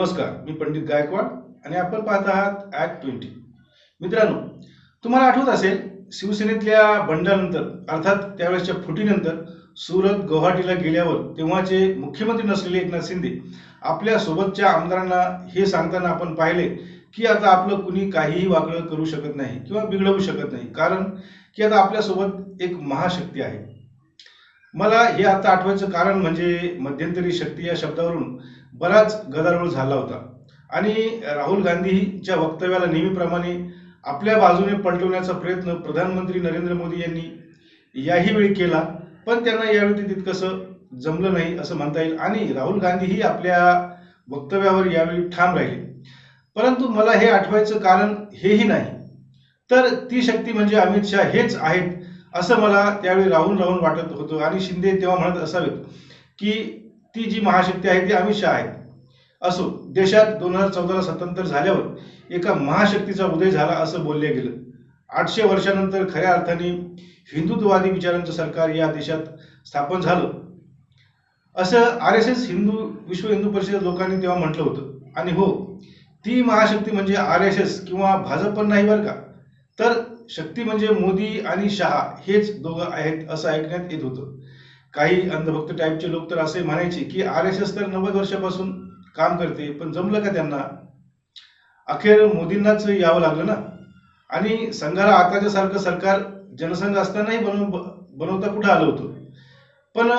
नमस्कार मी पंडित गायकवाड आणि आपण पाहत आहात ॲक्ट ट्वेंटी मित्रांनो तुम्हाला आठवत असेल शिवसेनेतल्या बंडानंतर अर्थात त्यावेळेसच्या फुटीनंतर सुरत गुवाहाटीला गेल्यावर तेव्हाचे मुख्यमंत्री नसलेले एकनाथ शिंदे आपल्या सोबतच्या आमदारांना हे सांगताना आपण पाहिले की आता आपलं कुणी काहीही वाकडं करू शकत नाही किंवा बिघडवू शकत नाही. कारण की आता आपल्यासोबत एक महाशक्ती आहे. मला हे आता आठवायचं कारण म्हणजे मध्यंतरी शक्ती या शब्दावरून बराच गदारोळ झाला होता. आणि राहुल गांधीच्या वक्तव्याला नेहमीप्रमाणे आपल्या बाजूने पलटवण्याचा प्रयत्न प्रधानमंत्री नरेंद्र मोदी यांनी याही वेळी केला पण त्यांना यावेळी ते तितकंसं जमलं नाही असं म्हणता येईल. आणि राहुल गांधीही आपल्या वक्तव्यावर यावेळी ठाम राहिले. परंतु मला हे आठवायचं कारण हेही नाही. तर ती शक्ती म्हणजे अमित शहा हेच आहेत असं मला त्यावेळी राहून राहून वाटत होतं. आणि शिंदे तेव्हा म्हणत असावेत की ती जी महाशक्ती आहे ती अमित शहा आहेत असो देशात दोन हजार चौदाला स्वतंत्र झाल्यावर एका महाशक्तीचा उदय झाला असं बोलले गेलं. आठशे वर्षानंतर खऱ्या अर्थाने हिंदुत्ववादी विचारांचं सरकार या देशात स्थापन झालं. असं आर एस एस हिंदू विश्व हिंदू परिषद लोकांनी तेव्हा म्हटलं होतं. आणि हो ती महाशक्ती म्हणजे आर एस एस किंवा भाजप पण नाही बरं का? तर शक्ती म्हणजे मोदी आणि शहा हेच दोघं आहेत असं ऐकण्यात येत होतं. काही अंधभक्त टाईपचे लोक तर असे म्हणायचे की आर एस एस तर नव्वद वर्षापासून काम करते पण जमलं का त्यांना? अखेर मोदींनाच यावं लागलं ना? आणि संघाला आताच्या सारखं सरकार जनसंघ असतानाही बनव बनवता कुठं आलं होतं? पण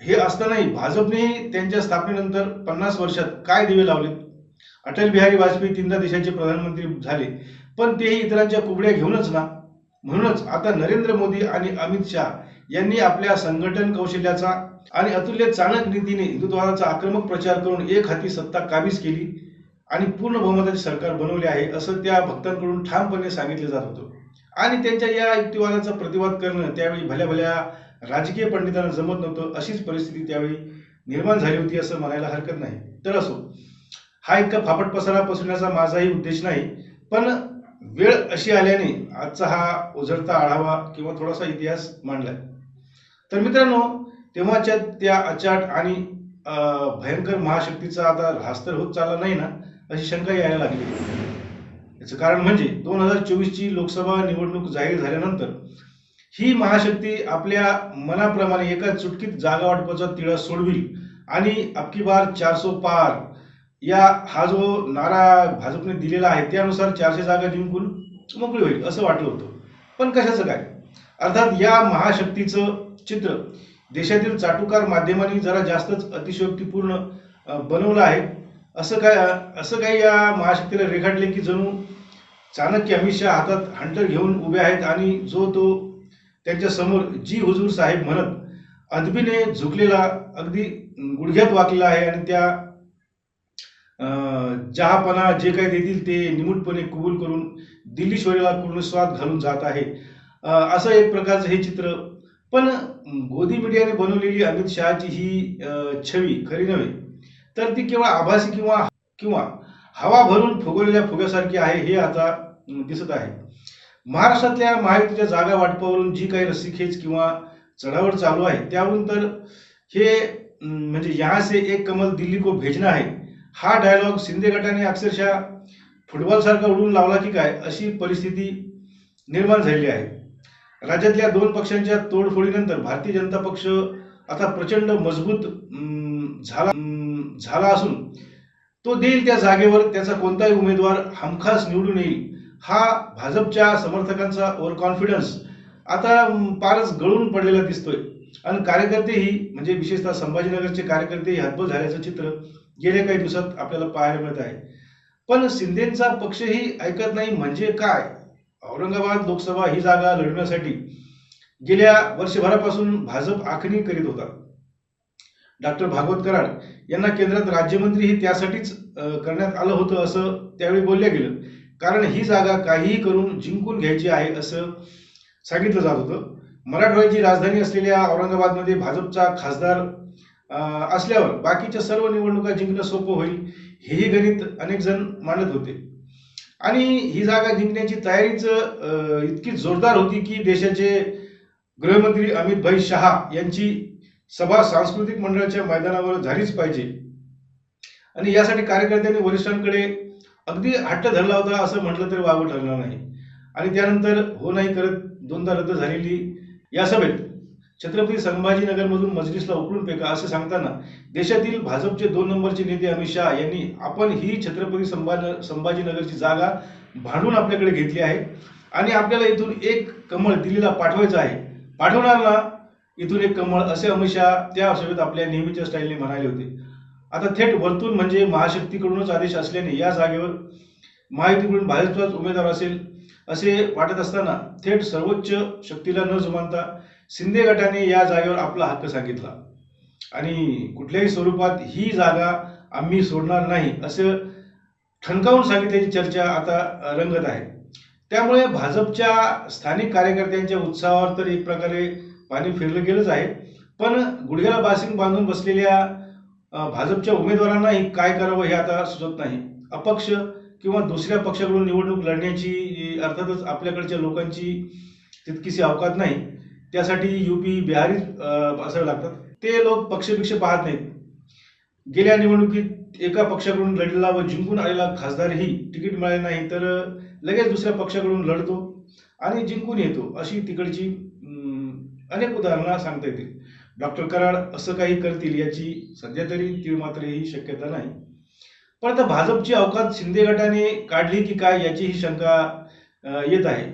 हे असतानाही भाजपनेही त्यांच्या स्थापनेनंतर पन्नास वर्षात काय दिवे लावले अटल बिहारी वाजपेयी तीनदा देशाचे प्रधानमंत्री झाले. पण तेही इतरांच्या कुबड्या घेऊनच ना. म्हणूनच आता नरेंद्र मोदी आणि अमित शहा यांनी आपल्या संघटन कौशल्याचा आणि अतुल्य चाणक नीतीने हिंदुत्वाचा आक्रमक प्रचार करून एक हाती सत्ता काबीज केली आणि पूर्ण बहुमताचे सरकार बनवले आहे असं त्या भक्तांकडून ठामपणे सांगितलं जात होतं. आणि त्यांच्या या युक्तिवादाचा प्रतिवाद करणं त्यावेळी भल्या भल्या राजकीय पंडितांना जमत नव्हतं अशीच परिस्थिती त्यावेळी निर्माण झाली होती असं म्हणायला हरकत नाही. तर असो हा इतका फापट पसारा पसरण्याचा माझाही उद्देश नाही पण वेळ अशी आल्याने आजचा हा उजळता आढावा किंवा थोडासा इतिहास मांडलाय. तर मित्रांनो तेव्हाच्या त्या अचाट आणि भयंकर महाशक्तीचा आता रास्तर होत चालला नाही ना अशी शंका यायला लागली. याचं कारण म्हणजे दोन हजार चोवीसची लोकसभा निवडणूक जाहीर झाल्यानंतर ही महाशक्ती आपल्या मनाप्रमाणे एका चुटकीत जागा वाटपाचा तिळा सोडविल आणि अबकी बार चारसो पार या हा जो नारा भाजपने दिलेला आहे त्यानुसार चारशे जागा जिंकून मोकळी होईल असं वाटलं होतं. पण कशाचं काय? अर्थात या महाशक्तीचं चित्र देशातील चाटुकार माध्यमांनी जरा जास्तच अतिशयोक्तीपूर्ण बनवलं आहे. असं काय असं काही या महाशक्तीला रेखाटले की जणू चाणक्य अमित शहा हातात हंटर घेऊन उभे आहेत आणि जो तो त्यांच्यासमोर जी हुजूर साहेब म्हणत अदबीने झुकलेला अगदी गुडघ्यात वाकलेला आहे आणि त्या चहापणा जे काही देतील ते निमूटपणे कबूल करून दिल्ली शौर्याला पूर्ण स्वाद घालून जात आहे. असं एक प्रकारचं हे चित्र. पण गोदी मीडियाने बनवलेली अमित शहाची ही छवी खरी नव्हे तर ती केवळ आभासी किंवा किंवा हवा भरून फुगवलेल्या फुग्यासारखी आहे हे आता दिसत आहे. महाराष्ट्रातल्या महायुतीच्या जागा वाटपावरून जी काही रस्सीखेच किंवा चढावड चालू आहे त्यावरून तर हे म्हणजे यहाँ से एक कमल दिल्ली को भेजना आहे हा डायलॉग शिंदे गटाने अक्षरशः फुटबॉल सारखा लावला की काय अशी परिस्थिती निर्माण झालेली आहे. राज्यातल्या दोन पक्षांच्या तोडफोडीनंतर भारतीय जनता पक्ष आता प्रचंड मजबूत झाला झाला असून तो देईल त्या जागेवर त्याचा कोणताही उमेदवार हमखास निवडून येईल हा भाजपच्या समर्थकांचा ओव्हर कॉन्फिडन्स आता फारच गळून पडलेला दिसतोय. आणि कार्यकर्तेही म्हणजे विशेषतः संभाजीनगरचे कार्यकर्तेही हतबल झाल्याचं चित्र गेल्या काही दिवसात आपल्याला पाहायला मिळत आहे. पण शिंदेचा पक्षही ऐकत नाही म्हणजे काय? औरंगाबाद लोकसभा ही जागा लढवण्यासाठी गेल्या वर्षभरापासून भाजप आखणी करीत होता. डॉक्टर भागवत कराड यांना केंद्रात राज्यमंत्री हे त्यासाठीच करण्यात आलं होतं असं त्यावेळी बोलल्या गेलं. कारण ही जागा काहीही करून जिंकून घ्यायची आहे असं सांगितलं जात होतं. मराठवाड्याची राजधानी असलेल्या औरंगाबादमध्ये भाजपचा खासदार असल्यावर बाकीच्या सर्व निवडणुका जिंकणं सोपं होईल हेही गणित अनेक जण मांडत होते. आणि ही जागा जिंकण्याची तयारीच इतकी जोरदार होती की देशाचे गृहमंत्री अमित भाई शहा यांची सभा सांस्कृतिक मंडळाच्या मैदानावर झालीच पाहिजे. आणि यासाठी कार्यकर्त्यांनी वरिष्ठांकडे अगदी हट्ट धरला होता असं म्हटलं तरी वावं ठरणार नाही. आणि त्यानंतर हो नाही करत दोनदा रद्द झालेली या सभेत छत्रपती संभाजीनगरमधून मजलिसला उकळून फेका असं सांगताना देशातील भाजपचे दोन नंबरचे नेते अमित शहा यांनी आपण ही छत्रपती संभाज संभाजीनगरची जागा भांडून आपल्याकडे घेतली आहे. आणि आपल्याला इथून एक कमळ दिल्लीला पाठवायचं आहे. पाठवणार ना इथून एक कमळ असे अमित शहा त्या सभेत आपल्या नेहमीच्या स्टाईलने म्हणाले होते. आता थेट वरतून म्हणजे महाशक्तीकडूनच आदेश असल्याने या जागेवर महायुतीकडून भाजपचाच उमेदवार असेल असे वाटत असताना थेट सर्वोच्च शक्तीला न जुमानता शिंदे गटाने या जागेवर आपला हक्क सांगितला. आणि कुठल्याही स्वरूपात ही जागा आम्ही सोडणार नाही असं ठणकावून सांगितल्याची चर्चा आता रंगत आहे. त्यामुळे भाजपच्या स्थानिक कार्यकर्त्यांच्या उत्साहावर तर एक प्रकारे पाणी फिरलं गेलंच आहे. पण गुडघ्याला बासिंग बांधून बसलेल्या भाजपच्या उमेदवारांनाही काय करावं हे आता सुचत नाही. अपक्ष किंवा दुसऱ्या पक्षाकडून निवडणूक लढण्याची अर्थातच आपल्याकडच्या लोकांची तितकीशी अवकात नाही. त्यासाठी युपी बिहारी असावे लागतात. ते लोक पक्षपिक्ष पाहत नाहीत. गेल्या निवडणुकीत एका पक्षाकडून लढलेला व जिंकून आलेला खासदारही तिकीट मिळाले नाही तर लगेच दुसऱ्या पक्षाकडून लढतो आणि जिंकून येतो अशी तिकडची अनेक उदाहरणं सांगता येतील. डॉक्टर कराड असं काही करतील याची सध्या तरी तीळ मात्र ही शक्यता नाही. पण आता भाजपची अवकात शिंदे गटाने काढली की काय याचीही शंका येत आहे.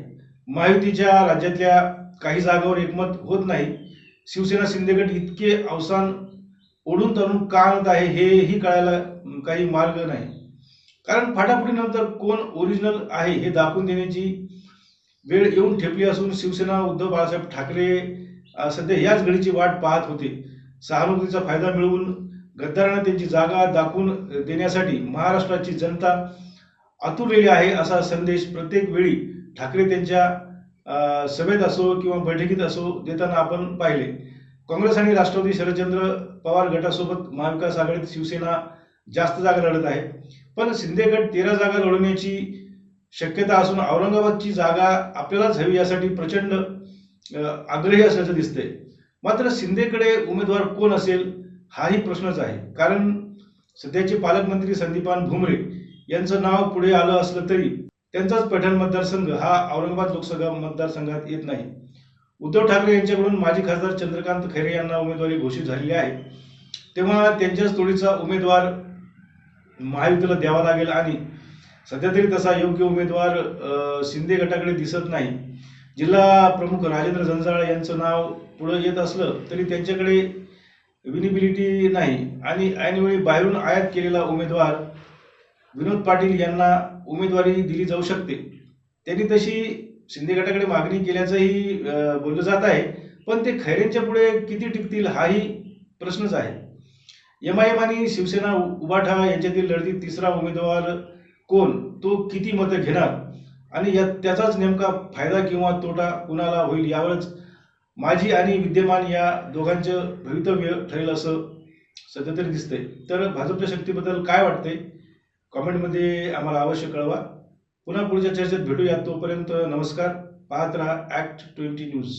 महायुतीच्या राज्यातल्या काही जागावर एकमत होत नाही. शिवसेना शिंदेगट इतके अवसान ओढून तरून का आणत आहे हेही कळायला काही मार्ग नाही. कारण फाटाफुटीनंतर कोण ओरिजिनल आहे हे दाखवून देण्याची वेळ येऊन ठेपली असून शिवसेना उद्धव बाळासाहेब ठाकरे सध्या याच घडीची वाट पाहत होते. सहानुभूतीचा फायदा मिळवून गद्दारांना त्यांची जागा दाखवून देण्यासाठी महाराष्ट्राची जनता आतुरलेली आहे असा संदेश प्रत्येक वेळी ठाकरे त्यांच्या सभेत असो किंवा बैठकीत असो देताना आपण पाहिले. काँग्रेस आणि राष्ट्रवादी शरदचंद्र पवार गटासोबत महाविकास आघाडीत शिवसेना जास्त जागा लढत आहे. पण शिंदे गट तेरा जागा लढवण्याची शक्यता असून औरंगाबादची जागा आपल्यालाच हवी यासाठी प्रचंड आग्रही असल्याचं दिसतंय. मात्र शिंदेकडे उमेदवार कोण असेल हाही प्रश्नच आहे. कारण सध्याचे पालकमंत्री संदीपान भुमरे यांचं नाव पुढे आलं असलं तरी त्यांचाच पैठण मतदारसंघ हा औरंगाबाद लोकसभा मतदारसंघात येत नाही. उद्धव ठाकरे यांच्याकडून माजी खासदार चंद्रकांत खैरे यांना उमेदवारी घोषित झालेली आहे. तेव्हा त्यांच्याच तोडीचा उमेदवार महायुतीला द्यावा लागेल आणि सध्या तरी तसा योग्य उमेदवार शिंदे गटाकडे दिसत नाही. जिल्हा प्रमुख राजेंद्र जंजाळ यांचं नाव पुढे येत असलं तरी त्यांच्याकडे विनिबिलिटी नाही. आणि ऐनवेळी बाहेरून आयात केलेला उमेदवार विनोद पाटील यांना उमेदवारी दिली जाऊ शकते. त्यांनी तशी शिंदे गटाकडे मागणी केल्याचंही बोललं जात आहे. पण ते खैरेंच्या पुढे किती टिकतील हाही प्रश्नच आहे. एम आय एम आणि शिवसेना उबाठा यांच्यातील लढतीत तिसरा उमेदवार कोण तो किती मतं घेणार? आणि या त्याचाच नेमका फायदा किंवा तोटा कुणाला होईल यावरच माझी आणि विद्यमान या दोघांचं भवितव्य ठरेल असं सध्या तरी दिसतंय. तर भाजपच्या शक्तीबद्दल काय वाटतंय? कॉमेंटमध्ये आम्हाला अवश्य कळवा. पुन्हा पुढच्या चर्चेत भेटूया तोपर्यंत नमस्कार. पाहत राहा ॲक्ट ट्वेंटी न्यूज